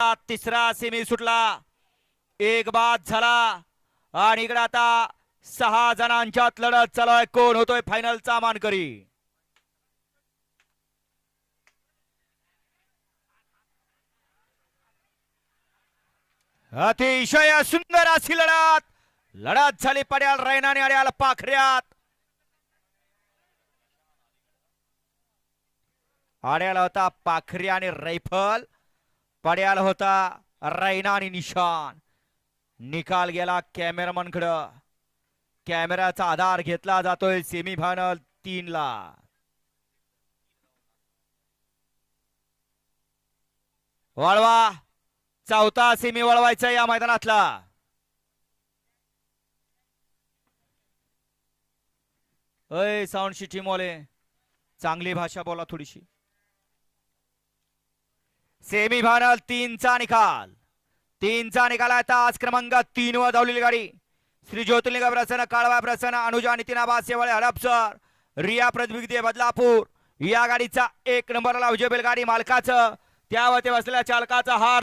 तिसरा सेमी सुटला. एक बाद झाला. आणि इकडे आता सहा जणांच्यात लढत चालू आहे कोण होतोय फायनलचा मानकरी? अतिशय सुंदर अशी लढत. लढत झाली पड्याल रैनाने अड्याल पाखऱ्यात. आड्याला होता पाखरी आणि रैफल. पड्याला होता रैना आणि निशान. निकाल गेला कॅमेरामन कडं कॅमेराचा आधार घेतला जातोय सेमीफायनल तीन ला वळवा. चौथा सेमी वळवायचा या मैदानातला. अय साऊंड टीम मोले चांगली भाषा बोला थोडीशी. सेमीफायनल तीनचा निकाल. तीनचा निकाल आहे. तास आज क्रमांक तीन वर धावलेली गाडी. श्री ज्योतिर्लिंग प्रसन्न काळवा प्रसन्न अनुजा नितीन आबा शेवाळे हडपसर रिया प्रतिनिधी बदलापूर. या गाडीचा एक नंबरला विजय बैलगाडी मालकाचं. त्यावर ते बसलेल्या चालकाचा हार